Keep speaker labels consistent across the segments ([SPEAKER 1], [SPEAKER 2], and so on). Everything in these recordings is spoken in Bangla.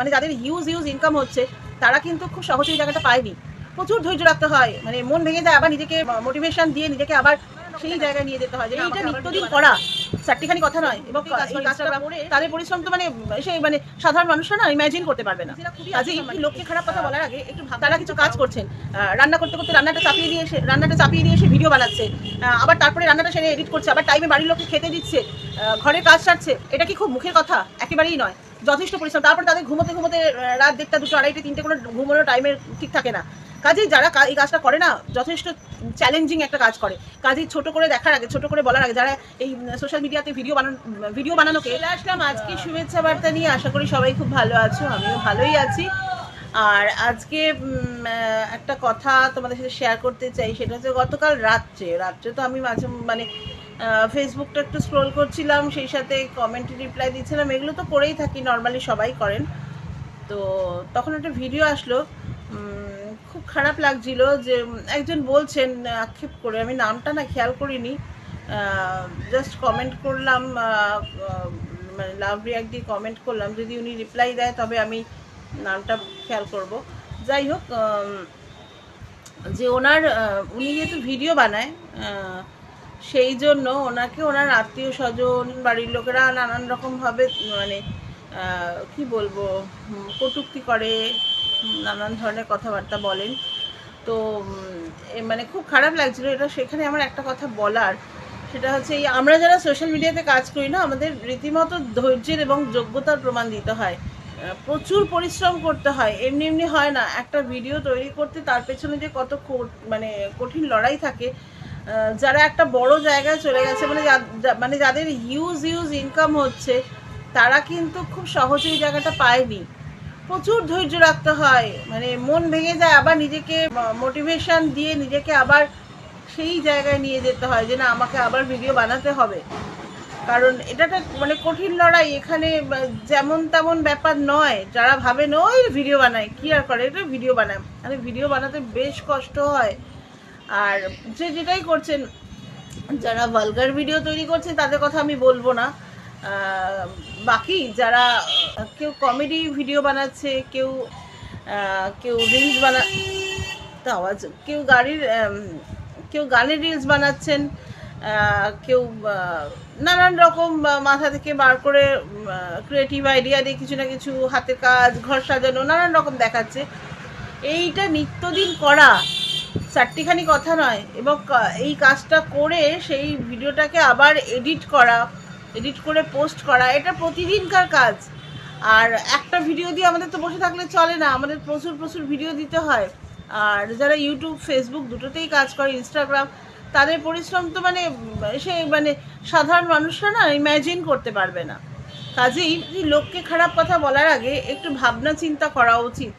[SPEAKER 1] মানে যাদের হিউজ হিউজ ইনকাম হচ্ছে তারা কিন্তু খুব সহজেই জায়গাটা পায়নি। প্রচুর ধৈর্য রাখতে হয়। মানে মন ভেঙে যায় আবার নিজেকে মোটিভেশন দিয়ে নিজেকে আবার সেই জায়গায় নিয়ে যেতে হয় যে এইটা নিত্যদিন করা। চারটিখানি কথা নয় এবং তাদের পরিশ্রম তো মানে সেই মানে সাধারণ মানুষরা না ইমাজিন করতে পারবে না। কাজেই লোককে খারাপ কথা বলার আগে একটু তারা কিছু কাজ করছেন। রান্না করতে করতে রান্নাটা চাপিয়ে দিয়ে এসে রান্নাটা চাপিয়ে দিয়ে এসে ভিডিও বানাচ্ছে। আবার তারপরে রান্নাটা সেরে এডিট করছে আবার টাইমে বাড়ির লোককে খেতে দিচ্ছে। ঘরের কাজ সারছে। এটা কি খুব মুখের কথা? একেবারেই নয়। যথেষ্ট পরিশ্রম। তারপর তাদের ঘুমোতে ঘুমোতে রাত দেড়টা দুটো আড়াইটে তিনটে কোনো ঘুমানোর টাইমের ঠিক থাকে না। কাজেই যারা এই কাজটা করে না যথেষ্ট চ্যালেঞ্জিং একটা কাজ করে। কাজেই ছোট করে দেখার আগে ছোট করে বলার আগে যারা এই সোশ্যাল মিডিয়াতে ভিডিও বানানো ভিডিও বানানোকে চলে আসলাম আজকে শুভেচ্ছা বার্তা নিয়ে। আশা করি সবাই খুব ভালো আছো আমিও ভালোই আছি। আর আজকে একটা কথা তোমাদের সাথে শেয়ার করতে চাই সেটা হচ্ছে গতকাল রাত্রে রাত্রে তো আমি মাঝে মানে ফেসবুকটা একটু স্ক্রোল করছিলাম, সেই সাথে কমেন্ট রিপ্লাই দিচ্ছিলাম, এগুলো তো করেই থাকি নর্মালি সবাই করেন। তো তখন একটা ভিডিও আসলো খুব খারাপ লাগছিল যে, একজন বলছেন, আক্ষেপ করে, আমি নামটা না খেয়াল করিনি জাস্ট কমেন্ট করলাম মানে লাভ রিয়াক্ট দিয়ে কমেন্ট করলাম, যদি উনি রিপ্লাই দেয়, তবে আমি নামটা খেয়াল করব। যাই হোক যে ওনার উনি যেহেতু ভিডিও বানায় সেই জন্য ওনাকে ওনার আত্মীয় স্বজন, বাড়ির লোকেরা নানান রকমভাবে মানে কি বলব কটূক্তি করে নানান ধরনের কথাবার্তা বলেন। তো মানে খুব খারাপ লাগছিল। এটা সেখানে আমার একটা কথা বলার। সেটা হচ্ছে এই আমরা যারা সোশ্যাল মিডিয়াতে কাজ করি না, আমাদের রীতিমতো ধৈর্যের এবং যোগ্যতার প্রমাণ দিতে হয়। প্রচুর পরিশ্রম করতে হয়। এমনি এমনি হয় না। একটা ভিডিও তৈরি করতে তার পেছনে যে কত মানে কঠিন লড়াই থাকে যারা একটা বড় জায়গায় চলে গেছে মানে মানে যাদের ইউজ ইউজ ইনকাম হচ্ছে, তারা কিন্তু খুব সহজেই জায়গাটা পায়নি। প্রচুর ধৈর্য রাখতে হয় মানে মন ভেঙে যায়, আবার নিজেকে মোটিভেশন দিয়ে নিজেকে আবার সেই জায়গায় নিয়ে যেতে হয় যে না, আমাকে আবার ভিডিও বানাতে হবে। কারণ এটা মানে কঠিন লড়াই, এখানে যেমন তেমন ব্যাপার নয়। যারা ভাবেন, ওই ভিডিও বানায়, কি আর করে? এটা ভিডিও বানায়। মানে ভিডিও বানাতে বেশ কষ্ট হয়। আর যে যেটাই করছেন, যারা ভালগার ভিডিও তৈরি করছে তাদের কথা আমি বলব না। বাকি যারা, কেউ কমেডি ভিডিও বানাচ্ছে, কেউ কেউ রিলস বানা আওয়াজ, কেউ গাড়ির কেউ গানের রিলস বানাচ্ছেন কেউ নানান রকম মাথা থেকে বার করে ক্রিয়েটিভ আইডিয়া দিয়ে কিছু না কিছু হাতের কাজ, ঘর সাজানো, নানান রকম দেখাচ্ছে। এইটা নিত্যদিন করা চারটিখানি কথা নয় এবং এই কাজটা করে সেই ভিডিওটাকে আবার এডিট করা, এডিট করে পোস্ট করা, এটা প্রতিদিনকার কাজ। আর একটা ভিডিও দিয়ে আমাদের তো বসে থাকলে চলে না, আমাদের প্রচুর প্রচুর ভিডিও দিতে হয়। আর যারা ইউটিউব, ফেসবুক দুটোতেই কাজ করে, ইনস্টাগ্রাম, তাদের পরিশ্রম তো মানে সে মানে সাধারণ মানুষরা না ইম্যাজিন করতে পারবে না। কাজেই লোককে খারাপ কথা বলার আগে একটু ভাবনা চিন্তা করা উচিত।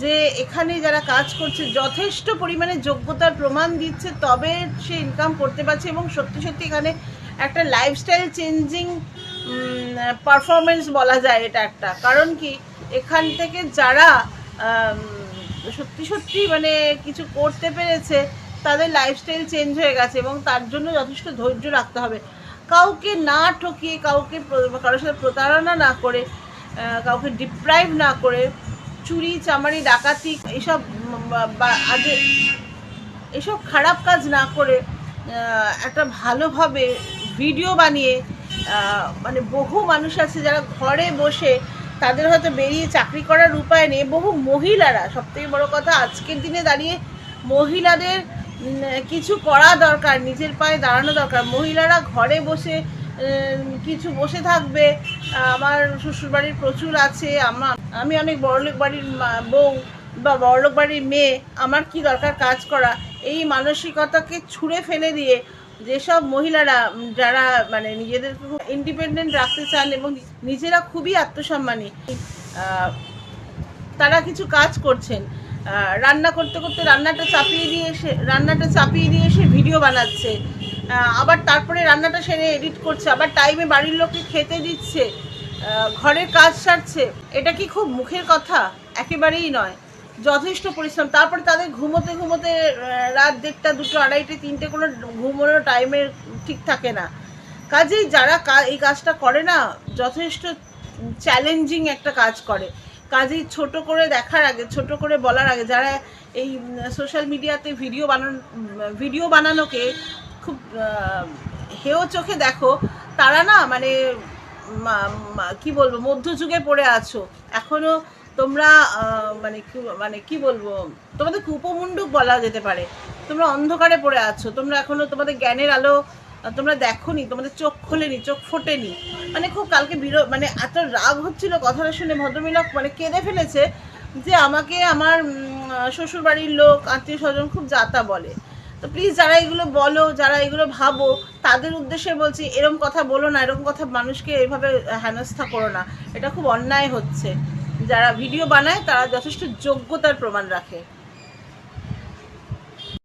[SPEAKER 1] যে এখানে যারা কাজ করছে, যথেষ্ট পরিমাণে যোগ্যতার প্রমাণ দিচ্ছে, তবে সে ইনকাম করতে পারছে এবং সত্যি সত্যি এখানে একটা লাইফস্টাইল চেঞ্জিং পারফরমেন্স বলা যায় এটা একটা। কারণ কি? এখান থেকে যারা সত্যি সত্যি মানে কিছু করতে পেরেছে, তাদের লাইফস্টাইল চেঞ্জ হয়ে গেছে এবং তার জন্য যথেষ্ট ধৈর্য রাখতে হবে। কাউকে না ঠকিয়ে, কাউকে কারোর সাথে প্রতারণা না করে কাউকে ডিপ্রাইভ না করে চুরি, চামারি, ডাকাতি, এসব আগে এসব খারাপ কাজ না করে একটা ভালোভাবে ভিডিও বানিয়ে মানে বহু মানুষ আছে যারা ঘরে বসে তাদের হয়তো বেরিয়ে চাকরি করার উপায় নেই। বহু মহিলারা, সবথেকে বড় কথা আজকের দিনে দাঁড়িয়ে মহিলাদের কিছু করা দরকার, নিজের পায়ে দাঁড়ানো দরকার। মহিলারা ঘরে বসে কিছু বসে থাকবে। আমার শ্বশুরবাড়ির প্রচুর আছে। আমার আমি অনেক বড়লোক বাড়ির বউ বা বড়লোক বাড়ির মেয়ে। আমার কি দরকার কাজ করা? এই মানসিকতাকে ছুঁড়ে ফেলে দিয়ে যেসব মহিলারা, যারা মানে নিজেদের ইন্ডিপেন্ডেন্ট রাখতে চান এবং নিজেরা খুবই আত্মসম্মানী তারা কিছু কাজ করছেন। রান্না করতে করতে রান্নাটা চাপিয়ে দিয়ে এসে রান্নাটা চাপিয়ে দিয়ে এসে ভিডিও বানাচ্ছে। আবার তারপরে রান্নাটা সেরে এডিট করছে, আবার টাইমে বাড়ির লোককে খেতে দিচ্ছে ঘরের কাজ সারছে। এটা কি খুব মুখের কথা? একেবারেই নয়। যথেষ্ট পরিশ্রম। তারপরে তাদের ঘুমোতে ঘুমোতে রাত দেড়টা, দুটো, আড়াইটে, তিনটে কোনো ঘুমোনোর টাইমের ঠিক থাকে না। কাজেই যারা এই কাজটা করে না, যথেষ্ট চ্যালেঞ্জিং একটা কাজ করে। কাজেই ছোট করে দেখার আগে, ছোট করে বলার আগে, যারা এই সোশ্যাল মিডিয়াতে ভিডিও বানানো ভিডিও বানানোকে খুব হেয় চোখে দেখো, তারা না মানে কি বলব, মধ্যযুগে পড়ে আছো। এখনও তোমরা মানে মানে কি বলব, তোমাদের কুপমুন্ডুক বলা যেতে পারে। তোমরা অন্ধকারে পড়ে আছো, তোমরা এখনও তোমাদের জ্ঞানের আলো তোমরা দেখোনি, তোমাদের চোখ খোলেনি, চোখ ফোটেনি। মানে খুব কালকে বিরো মানে এত রাগ হচ্ছিল কথাটা শুনে ভদ্রমিলক মানে কেঁদে ফেলেছে যে আমাকে আমার শ্বশুর বাড়ির লোক আত্মীয় স্বজন খুব যাতা বলে। তো প্লিজ যারা এগুলো বলো, যারা এগুলো ভাবো, তাদের উদ্দেশ্যে বলছি এরকম কথা বলো না এরকম কথা মানুষকে এইভাবে হেনস্থা করো না। এটা খুব অন্যায় হচ্ছে। যারা ভিডিও বানায়, তারা যথেষ্ট যোগ্যতার প্রমাণ রাখে।